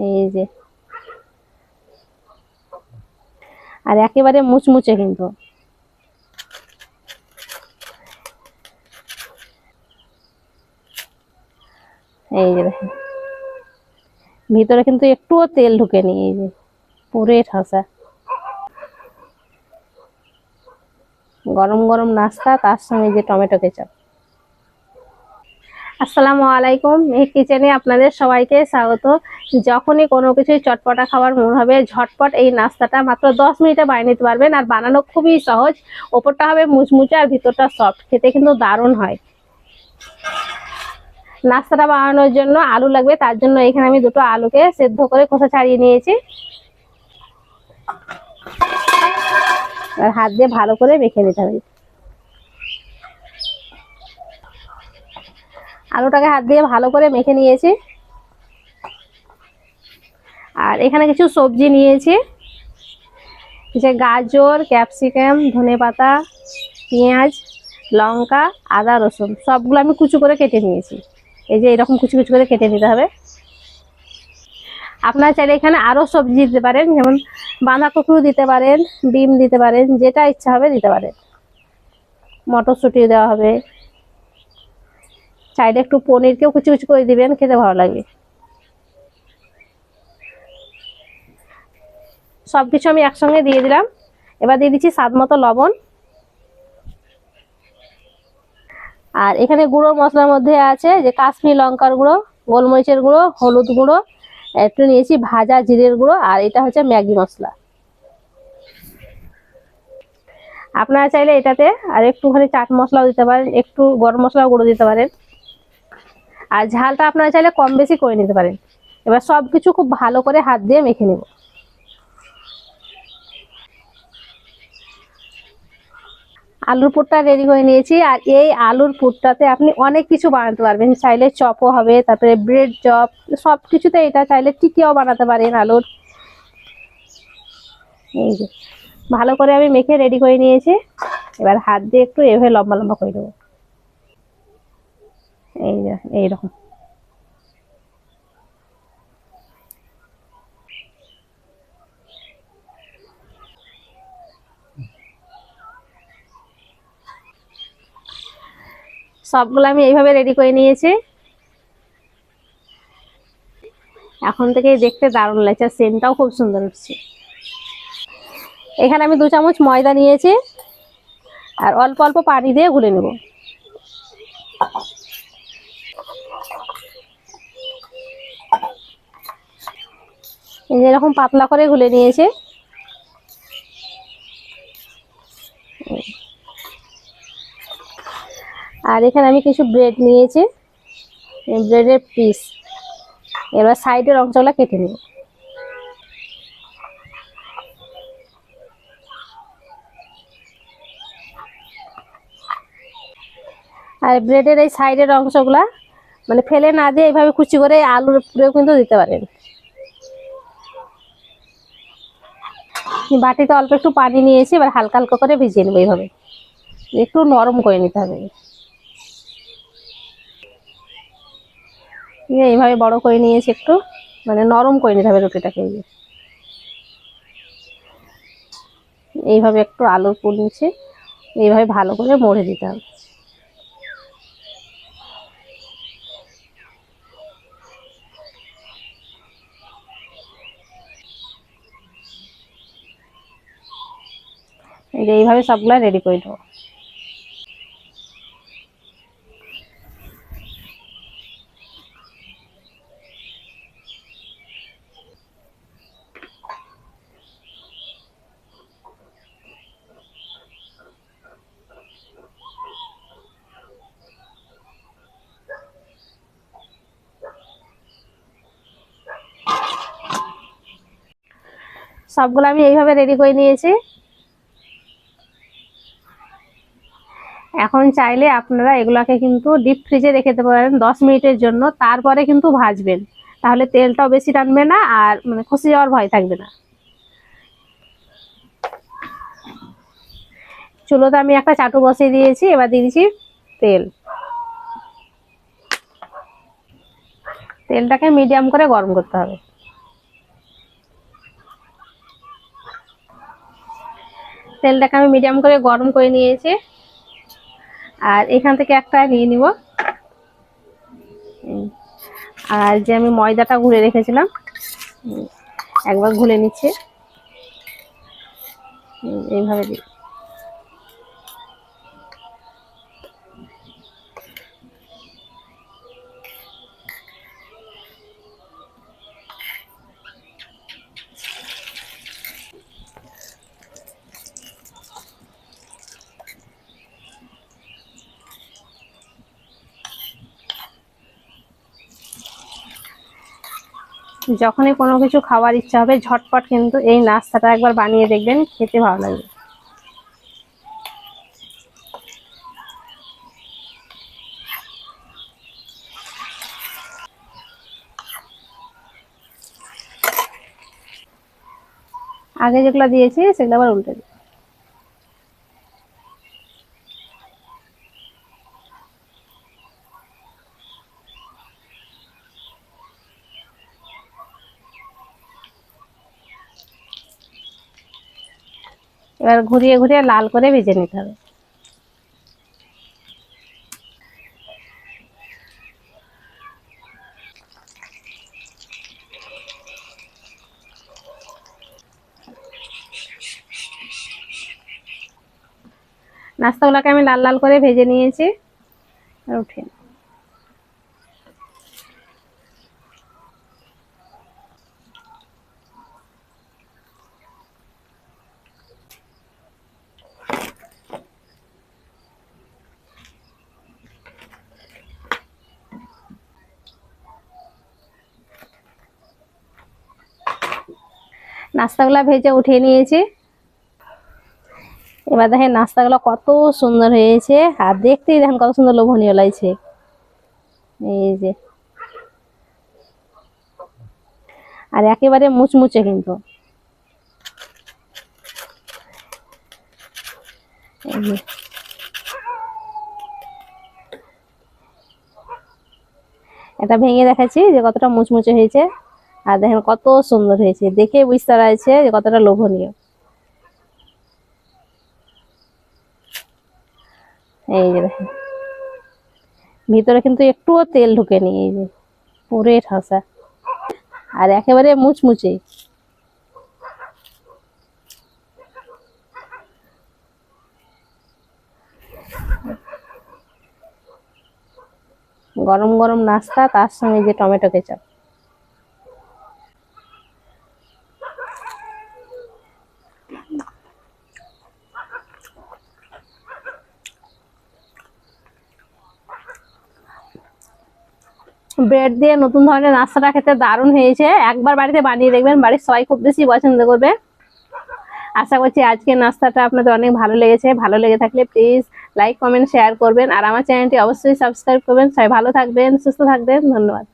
এই যে। আর একেবারে মুচমুচে কিন্তু। এই যে দেখেন। ভিতরে কিন্তু একটুও তেল ঢুকেনি, এই যে। পুরে ঠাসা। গরম গরম নাস্তা, তার সঙ্গে যে টমেটো কেচাপ। আসসালামু আলাইকুম। এই কিচেনে আপনাদের সবাইকে স্বাগত। যখনই কোনো কিছু চটপটা খাবার মন হবে, ঝটপট এই নাস্তাটা মাত্র দশ মিনিটে বানিয়ে নিতে পারবেন। আর বানানো খুবই সহজ। ওপরটা হবে মুচমুচে আর ভিতরটা সফট খেতে কিন্তু দারুণ হয়। নাস্তাটা বানানোর জন্য আলু লাগবে। তার জন্য এখানে আমি দুটো আলুকে সেদ্ধ করে খোসা ছাড়িয়ে নিয়েছি। আর হাত দিয়ে ভালো করে মেখে নিতে হবে। আলুটাকে হাত দিয়ে ভালো করে মেখে নিয়েছি। আর এখানে কিছু সবজি নিয়েছি। যে গাজর, ক্যাপসিকাম ধনেপাতা পেঁয়াজ, লঙ্কা, আদা, রসুন, সবগুলো আমি কুচু করে কেটে নিয়েছি। এই যে এরকম কুচু কুচু করে কেটে নিতে হবে। আপনারা চাইলে এখানে আরও সবজি দিতে পারেন, যেমন বাঁধাকপিও দিতে পারেন, বিম দিতে পারেন, যেটা ইচ্ছা হবে দিতে পারেন। মটরশুঁটি দেওয়া হবে। চাইলে একটু পনিরকেও কুচি কুচি করে দিবেন, খেতে ভালো লাগবে। সব কিছু আমি একসঙ্গে দিয়ে দিলাম। এবার দিয়ে দিচ্ছি স্বাদ মতো লবণ। আর এখানে গুঁড়ো মশলার মধ্যে আছে যে কাশ্মীর লঙ্কার গুঁড়ো, গোলমরিচের গুঁড়ো, হলুদ গুঁড়ো, একটু নিয়েছি ভাজা জিরের গুঁড়ো, আর এটা হচ্ছে ম্যাগি মশলা। আপনারা চাইলে এটাতে আর একটুখানি চাট মশলাও দিতে পারেন, একটু গরম মশলা গুঁড়ো দিতে পারেন। আর ঝালটা আপনারা চাইলে কম বেশি করে নিতে পারেন। এবার সব কিছু খুব ভালো করে হাত দিয়ে মেখে নেব। আলুর পুরটা রেডি করে নিয়েছি আর এই আলুর পুরটাতে আপনি অনেক কিছু বানাতে পারবেন। চাইলে চপও হবে, তারপরে ব্রেড চপ সব কিছুতে এটা চাইলে টিকিয়াও বানাতে পারেন আলুর। এই যে, ভালো করে আমি মেখে রেডি করে নিয়েছি। এবার হাত দিয়ে একটু এভাবে লম্বা লম্বা করে দেবো এই এইরকম। সবগুলো আমি এইভাবে রেডি করে নিয়েছি। এখন থেকেই দেখতে দারুণ লাগছে, আর সেন্টটাও খুব সুন্দর উঠছে এখানে আমি দু চামচ ময়দা নিয়েছি, আর অল্প অল্প পানি দিয়ে গুলে নেব। এরকম পাতলা করে গুলে নিয়েছে। আর এখানে আমি কিছু ব্রেড নিয়েছি। ব্রেডের পিস এবার সাইডের অংশগুলো কেটে নেব আর ব্রেডের এই সাইডের অংশগুলা মানে ফেলে না দিয়ে এইভাবে কুচি করে আলুর উপরেও কিন্তু দিতে পারেন। বাটিতে অল্প একটু পানি নিয়ে নিয়েছি এবার হালকা হালকা করে ভিজিয়ে নেব এইভাবে। একটু নরম করে নিতে হবে। এইভাবে বড় করে নিয়েছি একটু মানে নরম করে নিতে হবে রুটিটাকে এই এইভাবে একটু আলুর পুর এইভাবে ভালো করে মরে দিতে হবে। এই যে এইভাবে সবগুলা রেডি করে দেবো সবগুলো আমি এইভাবে রেডি করে নিয়েছি। এখন চাইলে আপনারা এগুলাকে কিন্তু ডিপ ফ্রিজে রেখে দিতে পারেন দশ মিনিটের জন্য, তারপরে কিন্তু ভাজবেন। তাহলে তেলটাও বেশি টানবে না আর মানে খসে যাওয়ার ভয় থাকবে না। চুলোতে আমি একটা চাটু বসিয়ে দিয়েছি, এবার দিয়েছি তেল। তেলটাকে মিডিয়াম করে গরম করতে হবে। তেলটাকে আমি মিডিয়াম করে গরম করে নিয়েছি। আর এখান থেকে একটা নিয়ে নিব। আর যে আমি ময়দাটা ঘুরে রেখেছিলাম একবার ঘুলে নিচ্ছে। এইভাবে দিই। যখনই কোনো কিছু খাওয়ার ইচ্ছা হবে, ঝটপট কিন্তু এই নাস্তাটা একবার বানিয়ে দেখবেন, খেতে ভালো লাগবে। আগে যেগুলো দিয়েছি, সেগুলো আবার উল্টে দিই। এবার ঘুরিয়ে ঘুরিয়ে লাল করে ভেজে নিতে হবে। নাস্তাগুলোকে আমি লাল লাল করে ভেজে নিয়েছি। আর নাস্তাগুলো ভেজে উঠিয়ে নিয়েছি। এবার দেখেন নাস্তাগুলো কত সুন্দর হয়েছে। আর দেখতেই দেখেন কত সুন্দর লোভনীয় লাগছে। এই যে। আর একেবারে মুচমুচে কিন্তু। এটা ভেঙে দেখাচ্ছি যে কতটা মুচমুচে হয়েছে। আর দেখেন কত সুন্দর হয়েছে। দেখে বুঝতে পারছে যে কতটা লোভনীয়। এই যে দেখেন। ভিতরে কিন্তু একটুও তেল ঢুকেনি, এই যে পুরে ঠাসা। আর একেবারে মুচমুচে। গরম গরম নাস্তা, তার সঙ্গে যে টমেটো কেচাপ। ব্রেড দিয়ে নতুন ধরনের নাস্তাটা খেতে দারুণ হয়েছে। একবার বাড়িতে বানিয়ে দেখবেন, বাড়ির সবাই খুব বেশি পছন্দ করবে। আশা করছি আজকের নাস্তাটা আপনাদের অনেক ভালো লেগেছে। ভালো লেগে থাকলে প্লিজ লাইক কমেন্ট শেয়ার করবেন। আর আমার চ্যানেলটি অবশ্যই সাবস্ক্রাইব করবেন। সবাই ভালো থাকবেন, সুস্থ থাকবেন। ধন্যবাদ।